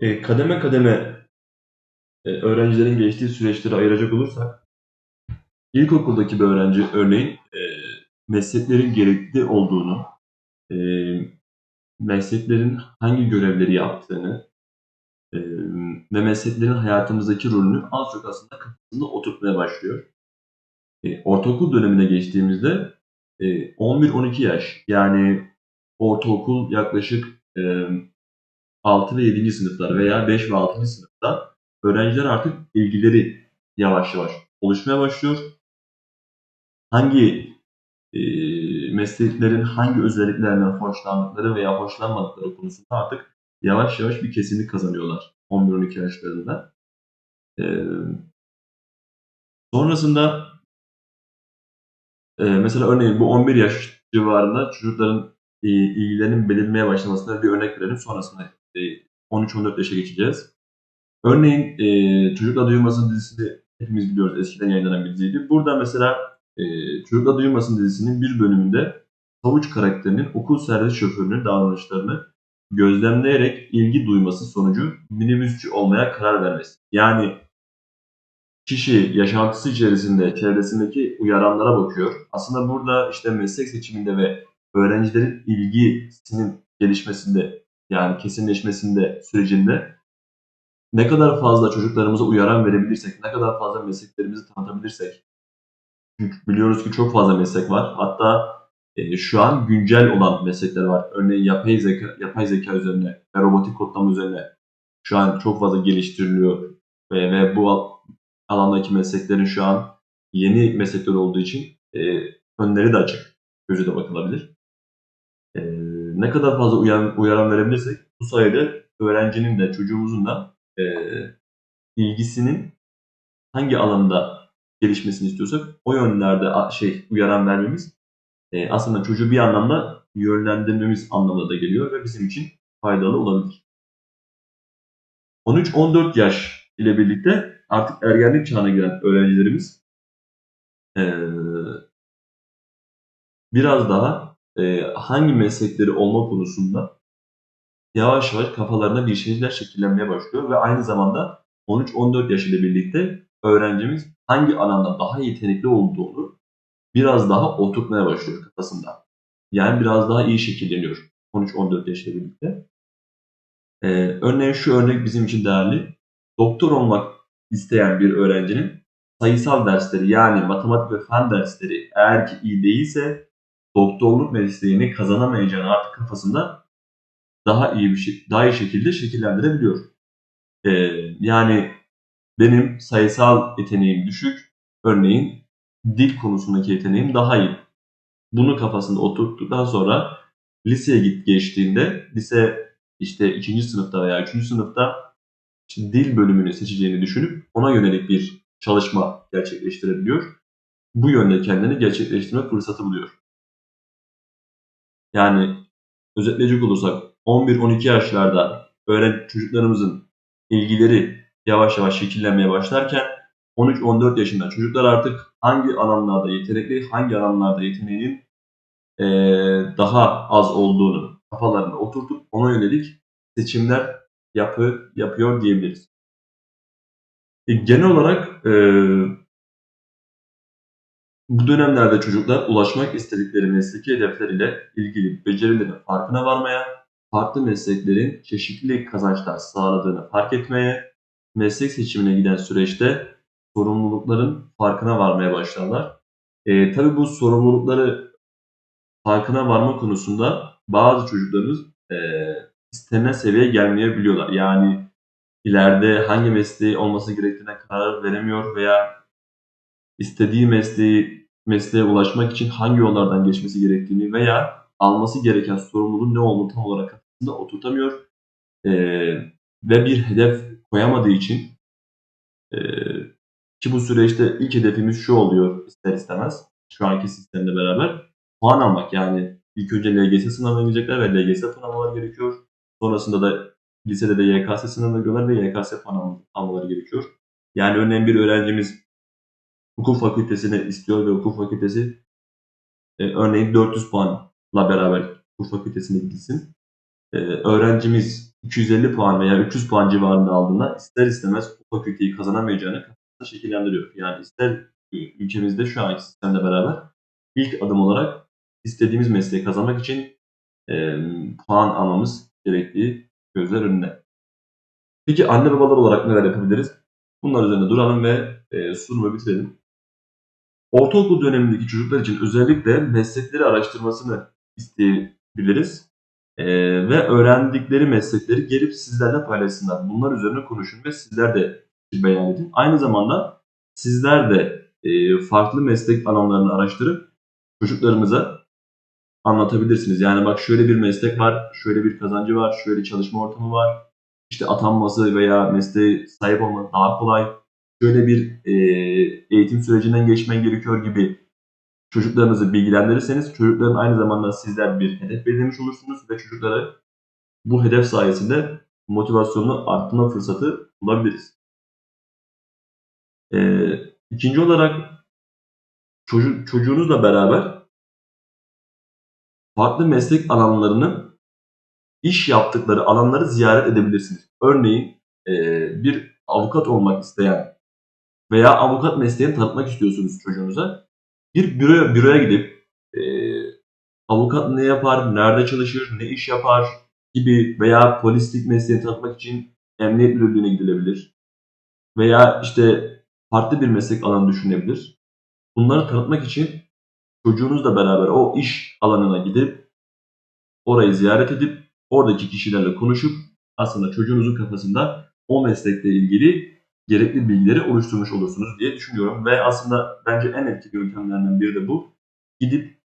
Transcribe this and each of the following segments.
E, kademe kademe e, öğrencilerin geçtiği süreçleri ayıracak olursak, ilkokuldaki bir öğrenci örneğin e, mesleklerin gerekli olduğunu, e, mesleklerin hangi görevleri yaptığını e, ve mesleklerin hayatımızdaki rolünü az çok aslında kafasında oturtmaya başlıyor. E, ortaokul dönemine geçtiğimizde e, 11-12 yaş yani ortaokul yaklaşık e, 6 ve 7. sınıflar veya 5 ve 6. sınıfta öğrenciler artık ilgileri yavaş yavaş oluşmaya başlıyor. Hangi e, mesleklerin hangi özelliklerinden hoşlandıkları veya hoşlanmadıkları konusunda artık yavaş yavaş bir kesinlik kazanıyorlar 11-12 yaşlarında. E, sonrasında e, mesela örneğin bu 11 yaş civarında çocukların e, ilgilerinin belirmeye başlamasına bir örnek verelim. Sonrasında 13-14 yaşa geçeceğiz. Örneğin e, Çocukla Duyulmasın dizisini hepimiz biliyoruz. Eskiden yayınlanan bir diziydi. Burada mesela e, Çocukla Duyulmasın dizisinin bir bölümünde Havuç karakterinin okul servis şoförünün davranışlarını gözlemleyerek ilgi duyması sonucu minibüsçü olmaya karar vermesi. Yani kişi yaşantısı içerisinde çevresindeki uyaranlara bakıyor. Aslında burada işte meslek seçiminde ve öğrencilerin ilgisinin gelişmesinde yani kesinleşmesinde sürecinde ne kadar fazla çocuklarımıza uyaran verebilirsek, ne kadar fazla mesleklerimizi tanıtabilirsek, çünkü biliyoruz ki çok fazla meslek var. Hatta e, şu an güncel olan meslekler var. Örneğin yapay zeka, yapay zeka üzerine robotik kodlama üzerine şu an çok fazla geliştiriliyor ve, ve bu alandaki mesleklerin şu an yeni meslekler olduğu için e, önleri de açık. Gözü de bakılabilir. E, ne kadar fazla uyan, uyaran verebilirsek bu sayede öğrencinin de çocuğumuzun da e, ilgisinin hangi alanda gelişmesini istiyorsak o yönlerde şey uyaran vermemiz e, aslında çocuğu bir anlamda yönlendirmemiz anlamına da geliyor ve bizim için faydalı olabilir. 13-14 yaş ile birlikte artık ergenlik çağına giren öğrencilerimiz e, biraz daha e, hangi meslekleri olma konusunda yavaş yavaş kafalarına bir şeyler şekillenmeye başlıyor ve aynı zamanda 13-14 yaş ile birlikte öğrencimiz hangi alanda daha yetenekli olduğunu biraz daha oturtmaya başlıyor kafasında. Yani biraz daha iyi şekilleniyor 13-14 yaş ile birlikte. Ee, örneğin şu örnek bizim için değerli. Doktor olmak isteyen bir öğrencinin sayısal dersleri yani matematik ve fen dersleri eğer ki iyi değilse doktorluk mesleğini kazanamayacağını artık kafasında daha iyi bir şey, daha iyi şekilde şekillendirebiliyor. Ee, yani benim sayısal yeteneğim düşük. Örneğin dil konusundaki yeteneğim daha iyi. Bunu kafasında oturttuktan sonra liseye git geçtiğinde lise işte ikinci sınıfta veya üçüncü sınıfta işte dil bölümünü seçeceğini düşünüp ona yönelik bir çalışma gerçekleştirebiliyor. Bu yönde kendini gerçekleştirme fırsatı buluyor. Yani özetleyecek olursak 11-12 yaşlarda öğren çocuklarımızın ilgileri yavaş yavaş şekillenmeye başlarken 13-14 yaşında çocuklar artık hangi alanlarda yetenekli, hangi alanlarda yeteneğinin e, daha az olduğunu kafalarına oturtup ona yönelik seçimler yapı, yapıyor diyebiliriz. E, genel olarak e, bu dönemlerde çocuklar ulaşmak istedikleri mesleki hedefler ile ilgili becerilerin farkına varmaya, farklı mesleklerin çeşitli kazançlar sağladığını fark etmeye, meslek seçimine giden süreçte sorumlulukların farkına varmaya başlarlar. E, tabii bu sorumlulukları farkına varma konusunda bazı çocuklarımız e, istenen seviyeye gelmeyebiliyorlar. Yani ileride hangi mesleği olması gerektiğine karar veremiyor veya istediği mesleği mesleğe ulaşmak için hangi yollardan geçmesi gerektiğini veya alması gereken sorumluluğun ne olduğunu tam olarak kafasında oturtamıyor. Ee, ve bir hedef koyamadığı için e, ki bu süreçte ilk hedefimiz şu oluyor ister istemez şu anki sistemle beraber puan almak yani ilk önce LGS sınavına girecekler ve LGS puan gerekiyor. Sonrasında da lisede de YKS sınavına giriyorlar ve YKS puan almaları gerekiyor. Yani örneğin bir öğrencimiz hukuk fakültesini istiyor ve hukuk fakültesi e, örneğin 400 puanla beraber hukuk fakültesine gitsin. E, öğrencimiz 250 puan veya 300 puan civarında aldığında ister istemez o fakülteyi kazanamayacağını şekillendiriyor. Yani ister ülkemizde şu anki sistemle beraber ilk adım olarak istediğimiz mesleği kazanmak için e, puan almamız gerektiği gözler önünde. Peki anne babalar olarak neler yapabiliriz? Bunlar üzerinde duralım ve e, sunumu bitirelim. Ortaokul dönemindeki çocuklar için özellikle meslekleri araştırmasını isteyebiliriz. E, ve öğrendikleri meslekleri gelip sizlerle paylaşsınlar. Bunlar üzerine konuşun ve sizler de beyan edin. Aynı zamanda sizler de e, farklı meslek alanlarını araştırıp çocuklarımıza anlatabilirsiniz. Yani bak şöyle bir meslek var, şöyle bir kazancı var, şöyle çalışma ortamı var. İşte atanması veya mesleğe sahip olmak daha kolay. Şöyle bir e, eğitim sürecinden geçmen gerekiyor gibi çocuklarınızı bilgilendirirseniz çocukların aynı zamanda sizler bir hedef belirlemiş olursunuz ve çocuklara bu hedef sayesinde motivasyonunu arttırma fırsatı bulabiliriz. Ee, ikinci olarak çocuk, çocuğunuzla beraber farklı meslek alanlarının iş yaptıkları alanları ziyaret edebilirsiniz. Örneğin e, bir avukat olmak isteyen veya avukat mesleğini tanıtmak istiyorsunuz çocuğunuza. Bir büro, büroya gidip e, avukat ne yapar, nerede çalışır, ne iş yapar gibi veya polislik mesleğini tanıtmak için emniyet müdürlüğüne gidilebilir. Veya işte farklı bir meslek alanı düşünebilir. Bunları tanıtmak için çocuğunuzla beraber o iş alanına gidip orayı ziyaret edip oradaki kişilerle konuşup aslında çocuğunuzun kafasında o meslekle ilgili gerekli bilgileri oluşturmuş olursunuz diye düşünüyorum. Ve aslında bence en etkili yöntemlerden biri de bu. Gidip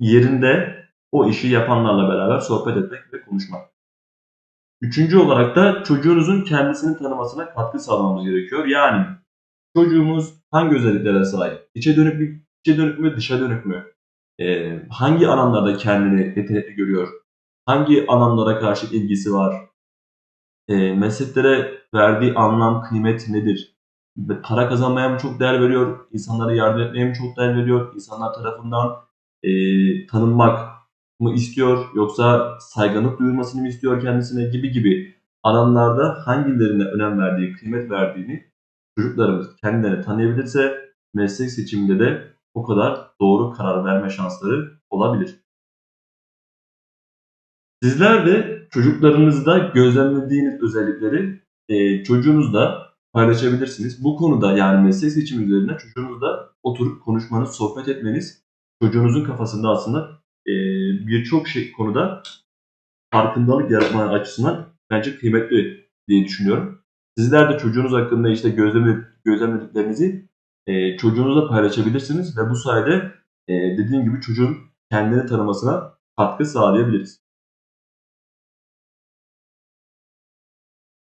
yerinde o işi yapanlarla beraber sohbet etmek ve konuşmak. Üçüncü olarak da çocuğunuzun kendisini tanımasına katkı sağlamamız gerekiyor. Yani çocuğumuz hangi özelliklere sahip? İçe dönük mü, içe dönük mü, dışa dönük mü? Ee, hangi alanlarda kendini yetenekli görüyor? Hangi alanlara karşı ilgisi var? Ee, mesleklere verdiği anlam, kıymet nedir? Para kazanmaya mı çok değer veriyor? İnsanlara yardım etmeye mi çok değer veriyor? İnsanlar tarafından e, tanınmak mı istiyor? Yoksa saygınlık duyulmasını mı istiyor kendisine gibi gibi alanlarda hangilerine önem verdiği, kıymet verdiğini çocuklarımız kendilerini tanıyabilirse meslek seçiminde de o kadar doğru karar verme şansları olabilir. Sizler de çocuklarınızda gözlemlediğiniz özellikleri e, çocuğunuzla paylaşabilirsiniz. Bu konuda yani meslek seçimi üzerine çocuğunuzla oturup konuşmanız, sohbet etmeniz çocuğunuzun kafasında aslında e, birçok şey konuda farkındalık yaratma açısından bence kıymetli diye düşünüyorum. Sizler de çocuğunuz hakkında işte gözlemlediklerinizi e, çocuğunuzla paylaşabilirsiniz ve bu sayede e, dediğim gibi çocuğun kendini tanımasına katkı sağlayabiliriz.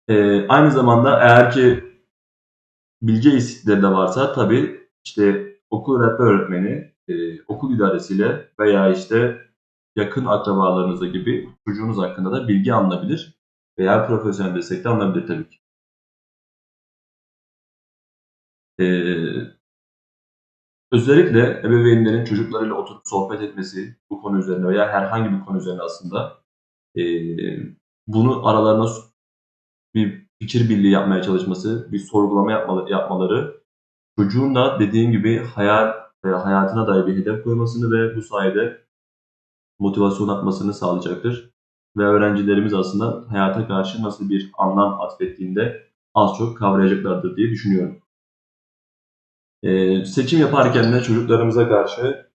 E, aynı zamanda eğer ki bilgi eksikleri de varsa tabii işte okul öğretmen öğretmeni, e, okul idaresiyle veya işte yakın akrabalarınızla gibi çocuğunuz hakkında da bilgi alınabilir veya profesyonel destek de alınabilir tabii ki. Ee, özellikle ebeveynlerin çocuklarıyla oturup sohbet etmesi bu konu üzerine veya herhangi bir konu üzerine aslında e, bunu aralarına bir fikir birliği yapmaya çalışması, bir sorgulama yapmaları, çocuğun da dediğim gibi hayal ve hayatına dair bir hedef koymasını ve bu sayede motivasyon atmasını sağlayacaktır. Ve öğrencilerimiz aslında hayata karşı nasıl bir anlam atfettiğinde az çok kavrayacaklardır diye düşünüyorum. Ee, seçim yaparken de çocuklarımıza karşı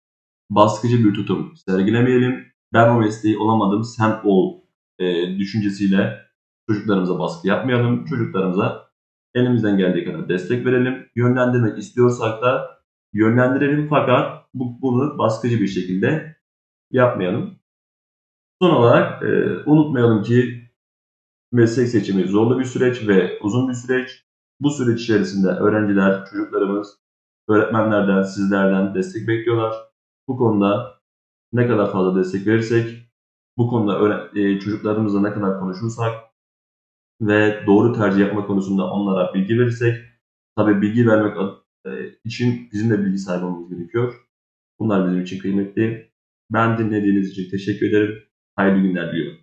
baskıcı bir tutum sergilemeyelim. Ben o mesleği olamadım, sen ol e, düşüncesiyle çocuklarımıza baskı yapmayalım. Çocuklarımıza elimizden geldiği kadar destek verelim. Yönlendirmek istiyorsak da yönlendirelim fakat bu, bunu baskıcı bir şekilde yapmayalım. Son olarak e, unutmayalım ki meslek seçimi zorlu bir süreç ve uzun bir süreç. Bu süreç içerisinde öğrenciler, çocuklarımız öğretmenlerden, sizlerden destek bekliyorlar. Bu konuda ne kadar fazla destek verirsek, bu konuda e, çocuklarımızla ne kadar konuşursak ve doğru tercih yapma konusunda onlara bilgi verirsek, tabii bilgi vermek e, için bizim de bilgi sahibi olmamız gerekiyor. Bunlar bizim için kıymetli. Ben dinlediğiniz için teşekkür ederim. Hayırlı günler diliyorum.